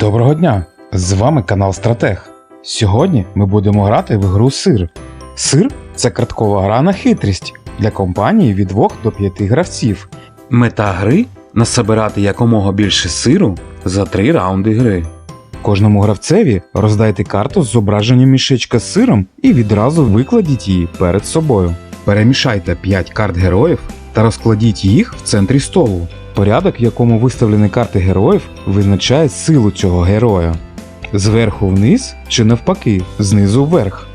Доброго дня! З вами канал Стратег. Сьогодні ми будемо грати в гру Сир. Сир це карткова гра на хитрість для компанії від 2 до 5 гравців. Мета гри насобирати якомога більше сиру за 3 раунди гри. Кожному гравцеві роздайте карту з зображенням мішечка з сиром і відразу викладіть її перед собою. Перемішайте 5 карт героїв та розкладіть їх в центрі столу. Порядок, в якому виставлені карти героїв, визначає силу цього героя. Зверху вниз чи навпаки, знизу вверх.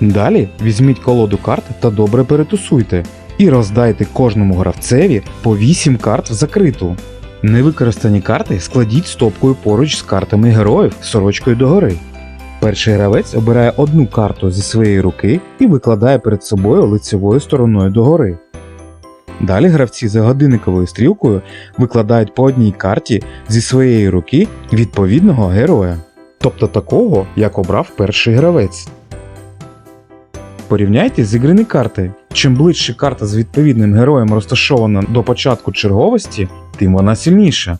Далі візьміть колоду карт та добре перетусуйте. І роздайте кожному гравцеві по 8 карт в закриту. Невикористані карти складіть стопкою поруч з картами героїв сорочкою догори. Перший гравець обирає одну карту зі своєї руки і викладає перед собою лицевою стороною догори. Далі гравці за годинниковою стрілкою викладають по одній карті зі своєї руки відповідного героя, тобто такого, як обрав перший гравець. Порівняйте зіграні карти. Чим ближче карта з відповідним героєм розташована до початку черговості, тим вона сильніша.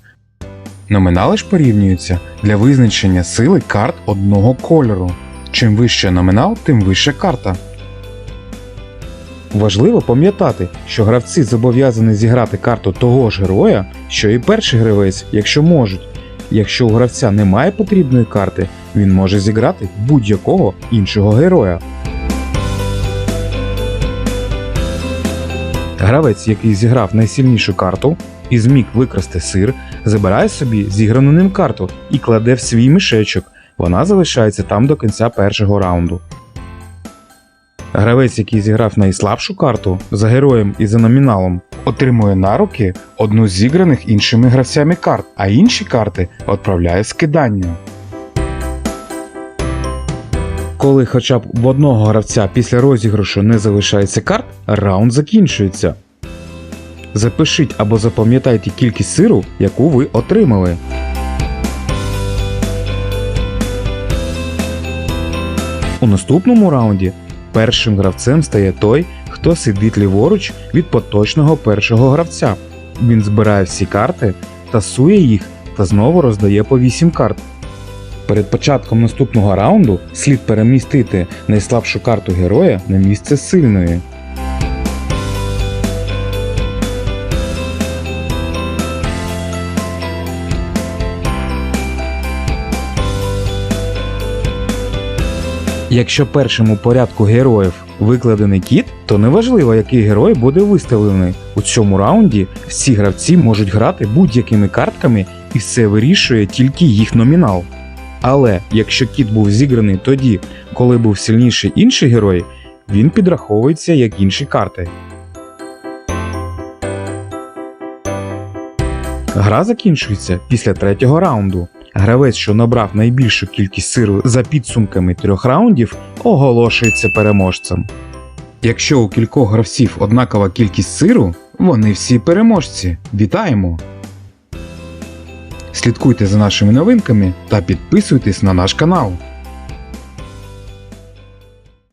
Номінали ж порівнюються для визначення сили карт одного кольору. Чим вище номінал, тим вища карта. Важливо пам'ятати, що гравці зобов'язані зіграти карту того ж героя, що і перший гравець, якщо можуть. Якщо у гравця немає потрібної карти, він може зіграти будь-якого іншого героя. Гравець, який зіграв найсильнішу карту і зміг викрасти сир, забирає собі зіграну ним карту і кладе в свій мішечок. Вона залишається там до кінця першого раунду. Гравець, який зіграв найслабшу карту за героєм і за номіналом, отримує на руки одну з зіграних іншими гравцями карт, а інші карти відправляє скидання. Коли хоча б в одного гравця після розіграшу не залишається карт, раунд закінчується. Запишіть або запам'ятайте кількість сиру, яку ви отримали. У наступному раунді першим гравцем стає той, хто сидить ліворуч від поточного першого гравця. Він збирає всі карти, тасує їх та знову роздає по 8 карт. Перед початком наступного раунду слід перемістити найслабшу карту героя на місце сильної. Якщо першим у порядку героїв викладений кіт, то неважливо, який герой буде виставлений. У цьому раунді всі гравці можуть грати будь-якими картками і все вирішує тільки їх номінал. Але якщо кіт був зіграний тоді, коли був сильніший інший герой, він підраховується як інші карти. Гра закінчується після третього раунду. Гравець, що набрав найбільшу кількість сиру за підсумками трьох раундів, оголошується переможцем. Якщо у кількох гравців однакова кількість сиру, вони всі переможці. Вітаємо! Слідкуйте за нашими новинками та підписуйтесь на наш канал.